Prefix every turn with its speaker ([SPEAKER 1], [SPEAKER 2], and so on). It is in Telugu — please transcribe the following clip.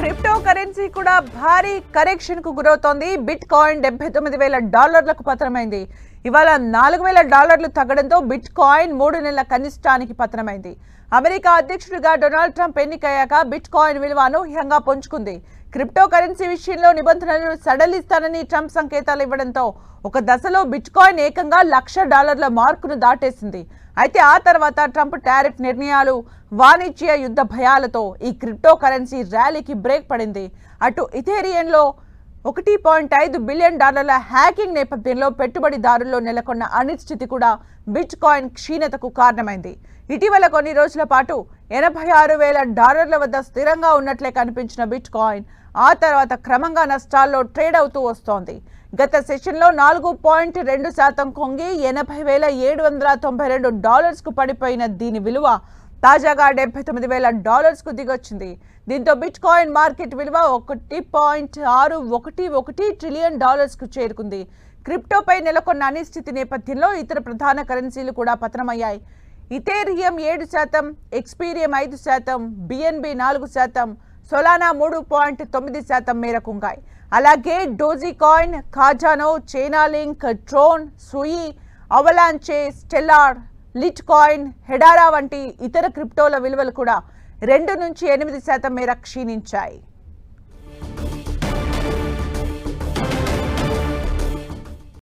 [SPEAKER 1] క్రిప్టో కరెన్సీ కూడా భారీ కరెక్షన్కు గురవుతోంది. బిట్ కాయిన్ డెబ్బై తొమ్మిది వేల డాలర్లకు పత్రమైంది ఇవాళ నాలుగు వేల డాలర్లు తగ్గడంతో బిట్ కాయిన్ మూడు నెలల కనిష్టానికి పతనమైంది. అమెరికా అధ్యక్షుడిగా డొనాల్డ్ ట్రంప్ ఎన్నికయ్యాక బిట్ కాయిన్ విలువ అనూహ్యంగా పుంజుకుంది. క్రిప్టో కరెన్సీ విషయంలో నిబంధనలను సడలిస్తానని ట్రంప్ సంకేతాలు ఇవ్వడంతో ఒక దశలో బిట్ కాయిన్ ఏకంగా లక్ష డాలర్ల మార్కును దాటేసింది. అయితే ఆ తర్వాత ట్రంప్ టారిఫ్ నిర్ణయాలు వాణిజ్య యుద్ధ భయాలతో ఈ క్రిప్టో కరెన్సీ ర్యాలీకి బ్రేక్ పడింది. అటు ఇథేరియన్లో ఒకటి పాయింట్ ఐదు బిలియన్ డాలర్ల హ్యాకింగ్ నేపథ్యంలో పెట్టుబడిదారుల్లో నెలకొన్న అనిశ్చితి కూడా బిట్ కాయిన్ క్షీణతకు కారణమైంది. ఇటీవల కొన్ని రోజుల పాటు ఎనభై ఆరు వేల డాలర్ల వద్ద స్థిరంగా ఉన్నట్లే కనిపించిన బిట్ కాయిన్ ఆ తర్వాత క్రమంగా నష్టాల్లో ట్రేడ్ అవుతూ వస్తోంది. గత సెషన్లో నాలుగు పాయింట్ రెండు శాతం కొంగి ఎనభై వేల ఏడు వందల తొంభై రెండు డాలర్స్కు పడిపోయిన దీని విలువ తాజాగా డెబ్బై తొమ్మిది వేల డాలర్స్కు దిగొచ్చింది. దీంతో బిట్ కాయిన్ మార్కెట్ విలువ ఒకటి పాయింట్ ఆరు ఒకటి ఒకటి ట్రిలియన్ డాలర్స్కు చేరుకుంది. క్రిప్టోపై నెలకొన్న అనిశ్చితి నేపథ్యంలో ఇతర ప్రధాన కరెన్సీలు కూడా పతనమయ్యాయి. ఇథేరియం ఏడు శాతం ఎక్స్పీరియం ఐదు శాతం బిఎన్బి నాలుగు శాతం సొలానా మూడు పాయింట్ తొమ్మిది శాతం మేరకుంగాయి అలాగే doji coin ఖాజానో Chainlink Tron Sui Avalanche Stellar Litecoin Hedera వంటి ఇతర క్రిప్టోల విలువలు కూడా రెండు నుంచి ఎనిమిది శాతం మేర క్షీణించాయి.